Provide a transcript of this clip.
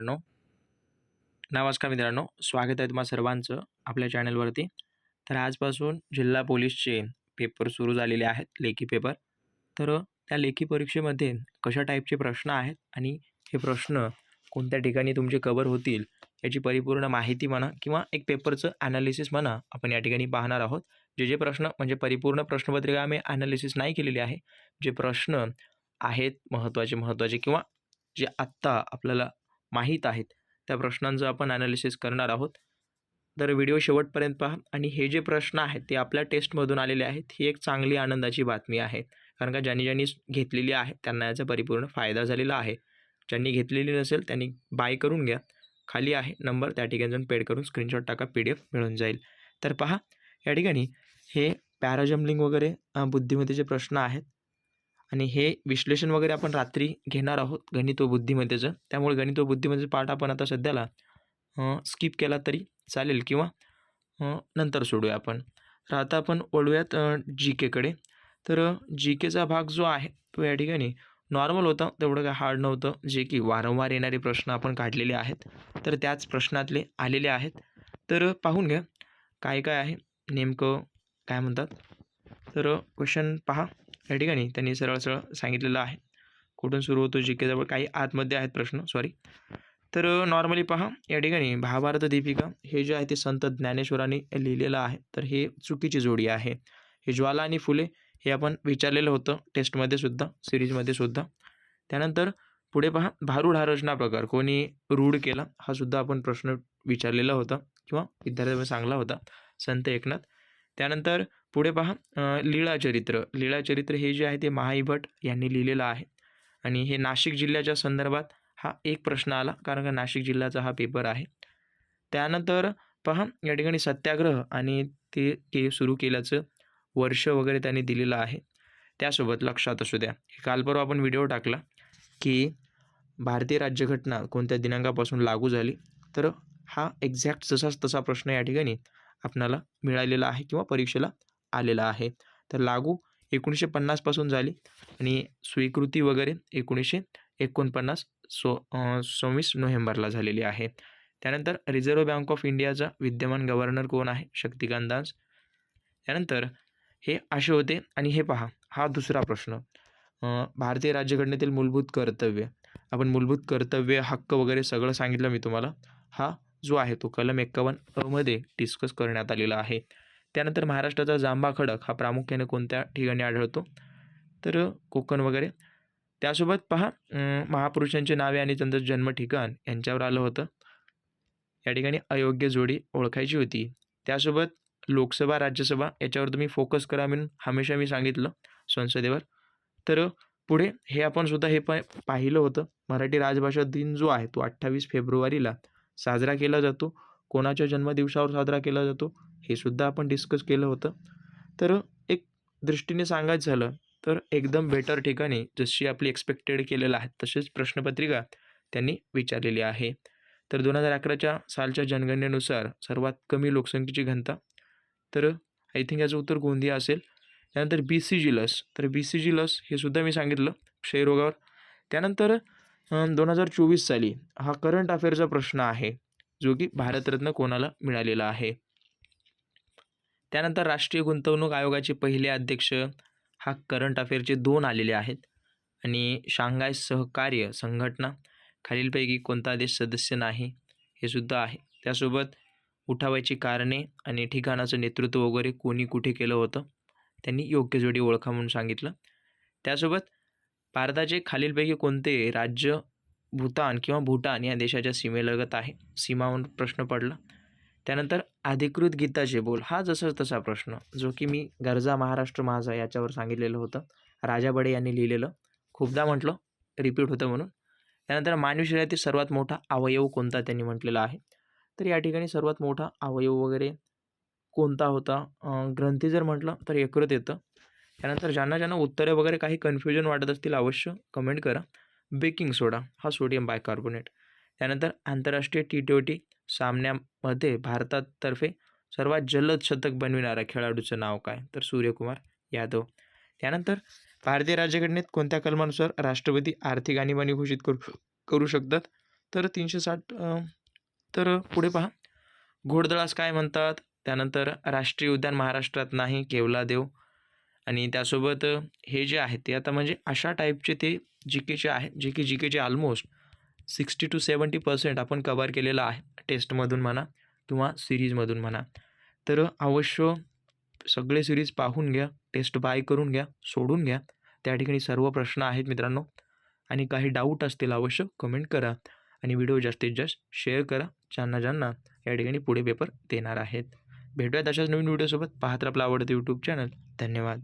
मित्रांनो नमस्कार मित्रांनो. स्वागत आहे तुम्हा सर्वांचं आपल्या चॅनलवरती. तर आजपासून जिल्हा पोलीसचे पेपर सुरू झालेले आहेत लेखी पेपर तर त्या लेखी परीक्षेमध्ये कशा टाईपचे प्रश्न आहेत आणि हे प्रश्न कोणत्या ठिकाणी तुमचे कवर होतील याची परिपूर्ण माहिती म्हणा किंवा एक पेपरचं ॲनालिसिस म्हणा आपण या ठिकाणी पाहणार आहोत. जे जे प्रश्न म्हणजे परिपूर्ण प्रश्नपत्रिका आम्ही ॲनालिसिस नाही केलेली आहे. जे प्रश्न आहेत महत्त्वाचे महत्त्वाचे किंवा जे आत्ता आपल्याला माहीत आहेत. त्या प्रश्नांचं आपण ॲनालिसिस करणार आहोत. तर व्हिडिओ शेवटपर्यंत पहा आणि हे जे प्रश्न आहेत ते आपल्या टेस्टमधून आलेले आहेत ही एक चांगली आनंदाची बातमी आहे. कारण का ज्यांनी ज्यांनी घेतलेली आहे त्यांना याचा परिपूर्ण फायदा झालेला आहे. ज्यांनी घेतलेली नसेल त्यांनी बाय करून घ्या. खाली आहे नंबर त्या ठिकाणी जाऊन पेड करून स्क्रीनशॉट टाका पी डी एफ मिळून जाईल. तर पहा या ठिकाणी हे पॅराजम्लिंग वगैरे बुद्धिमत्तेचे प्रश्न आहेत. आणि हे विश्लेषण वगैरे आपण रात्री घेणार आहोत गणित व बुद्धिमत्तेचं त्यामुळे गणित व बुद्धीमध्ये पाठ आपण आता सध्याला स्किप केला तरी चालेल किंवा नंतर सोडूया आपण. तर आता आपण वळूयात जी केकडे तर जी केचा भाग जो आहे तो या ठिकाणी नॉर्मल होता तेवढं काय हार्ड नव्हतं. जे की वारंवार येणारे प्रश्न आपण काढलेले आहेत. तर त्याच प्रश्नातले आलेले आहेत. तर पाहून घ्या. काय काय आहे? नेमकं काय म्हणतात? तर क्वेश्चन पहा. या ठिकाणी त्यांनी सरळ सरळ सांगितलेलं आहे. कुठून सुरू होतो जी केजवळ काही आतमध्ये आहेत प्रश्न सॉरी तर नॉर्मली पहा या ठिकाणी महाभारत दीपिका हे जे आहे ते संत ज्ञानेश्वरांनी लिहिलेलं आहे. तर हे चुकीची जोडी आहे. हे ज्वाला आणि फुले हे आपण विचारलेलं होतं टेस्टमध्ये सुद्धा सिरीजमध्ये सुद्धा. त्यानंतर पुढे पहा भारूड हा रचना प्रकार कोणी रूढ केला हा सुद्धा आपण प्रश्न विचारलेला होता किंवा विद्यार्थ्यांना सांगला होता संत एकनाथ. त्यानंतर पुढे पहा लीळाचरित्र लीळाचरित्र हे जे आहे ते महाई भट यांनी लिहिलेलं आहे. आणि हे नाशिक जिल्ह्याच्या संदर्भात हा एक प्रश्न आला कारण का नाशिक जिल्ह्याचा हा पेपर आहे. त्यानंतर पहा या ठिकाणी सत्याग्रह आणि ते के सुरू केल्याचं वर्ष वगैरे त्यांनी दिलेलं आहे. त्यासोबत लक्षात असू द्या हे काल परवा आपण व्हिडिओ टाकला की भारतीय राज्यघटना कोणत्या दिनांकापासून लागू झाली तर हा एक्झॅक्ट जसाच तसा प्रश्न या ठिकाणी आपणाला मिळालेला आहे किंवा परीक्षेला आलेला आहे. तर लागू एकोणीसशे पन्नासपासून झाली आणि स्वीकृती वगैरे एकोणीसशे एकोणपन्नास सो सव्वीस नोव्हेंबरला झालेली आहे. त्यानंतर रिझर्व्ह बँक ऑफ इंडियाचा विद्यमान गव्हर्नर कोण आहे? शक्तिकांत दास. त्यानंतर हे असे होते आणि हे पहा हा दुसरा प्रश्न. भारतीय राज्यघटनेतील मूलभूत कर्तव्य आपण मूलभूत कर्तव्य हक्क वगैरे सगळं सांगितलं मी तुम्हाला. हा जो आहे तो कलम एक्कावन्न अमध्ये डिस्कस करण्यात आलेला आहे. त्यानंतर महाराष्ट्राचा जांभा खडक हा प्रामुख्याने कोणत्या ठिकाणी आढळतो? तर कोकण वगैरे. त्यासोबत पहा महापुरुषांची नावे आणि त्यांचं जन्म ठिकाण यांच्यावर आलं होतं. या ठिकाणी अयोग्य जोडी ओळखायची होती. त्यासोबत लोकसभा राज्यसभा याच्यावर तुम्ही फोकस करा म्हणून हमेशा मी सांगितलं संसदेवर. तर पुढे हे आपण सुद्धा हे प पाहिलं होतं. मराठी राजभाषा दिन जो आहे तो अठ्ठावीस फेब्रुवारीला साजरा केला जातो. कोणाच्या जन्मदिवसावर साजरा केला जातो? हे सुद्धा आपण डिस्कस केलं होतं. तर एक दृष्टीने सांगायचं झालं तर एकदम बेटर ठिकाणी जशी आपली एक्सपेक्टेड केलेलं आहे तसेच प्रश्नपत्रिका त्यांनी विचारलेली आहे. तर दोन हजार अकराच्या सालच्या जनगणनेनुसार सर्वात कमी लोकसंख्येची घनता तर आय थिंक याचं उत्तर गोंदिया असेल. त्यानंतर बी सी जी लस तर बी सी जी लस हे सुद्धा मी सांगितलं क्षयरोगावर त्यानंतर दोन हजार चोवीस साली हा करंट अफेअरचा प्रश्न आहे जो की भारतरत्न कोणाला मिळालेला आहे? त्यानंतर राष्ट्रीय गुंतवणूक आयोगाचे पहिले अध्यक्ष हा करंट अफेअरचे दोन आलेले आहेत आणि शांघाय सहकार्य संघटना. खालीलपैकी कोणता देश सदस्य नाही हे सुद्धा आहे. त्यासोबत उठावायची कारणे आणि ठिकाणाचं नेतृत्व वगैरे कोणी कुठे केलं होतं त्यांनी योग्य जोडी ओळखा म्हणून सांगितलं. त्यासोबत भारताचे खालीलपैकी कोणते राज्य भूतान किंवा भूटान या देशाच्या सीमेलगत आहे सीमावरून प्रश्न पडला. त्यानंतर अधिकृत गीताचे बोल हा जसा तसा प्रश्न जो की मी गरजा महाराष्ट्र माझा याच्यावर सांगितलेलं होतं. राजा बडे यांनी लिहिलेलं. खूपदा म्हटलं रिपीट होतं म्हणून. त्यानंतर मानवी शरीरातील सर्वात मोठा अवयव कोणता त्यांनी म्हटलेला आहे. तर या ठिकाणी सर्वात मोठा अवयव वगैरे कोणता होता? ग्रंथी जर म्हटलं तर यकृत येतं. त्यानंतर ज्यांना ज्यांना उत्तरे वगैरे काही कन्फ्युजन वाटत असतील अवश्य कमेंट करा. बेकिंग सोडा हा सोडियम बायकार्बोनेट त्यानंतर आंतरराष्ट्रीय टी ट्वेंटी सामन्यामध्ये भारतातर्फे सर्वात जलद शतक बनविणाऱ्या खेळाडूचं नाव काय? तर सूर्यकुमार यादव. त्यानंतर भारतीय राज्यघटनेत कोणत्या कलमानुसार राष्ट्रपती आर्थिक आणीबाणी घोषित करू करू शकतात? तर तीनशे साठ तर पुढे पहा. घोडदळास काय म्हणतात? त्यानंतर राष्ट्रीय उद्यान महाराष्ट्रात नाही केवलादेव आणि त्यासोबत हे जे आहे ते आता म्हणजे अशा टाईपचे ते जी केचे आहे जे की जी केचे almost sixty two seventy percent आपण कवर केलेलं आहे टेस्टमधून म्हणा किंवा सिरीजमधून म्हणा. तर अवश्य सगळे सिरीज पाहून घ्या टेस्ट बाय करून घ्या सोडून घ्या. त्या ठिकाणी सर्व प्रश्न आहेत मित्रांनो. आणि काही डाऊट असतील अवश्य कमेंट करा आणि व्हिडिओ जास्तीत जास्त शेअर करा. ज्यांना ज्यांना या ठिकाणी पुढे पेपर देणार आहेत. भेटूयात अशाच नवीन व्हिडिओसोबत. पाहत आपलं आपला आवडतं यूट्यूब चॅनल धन्यवाद.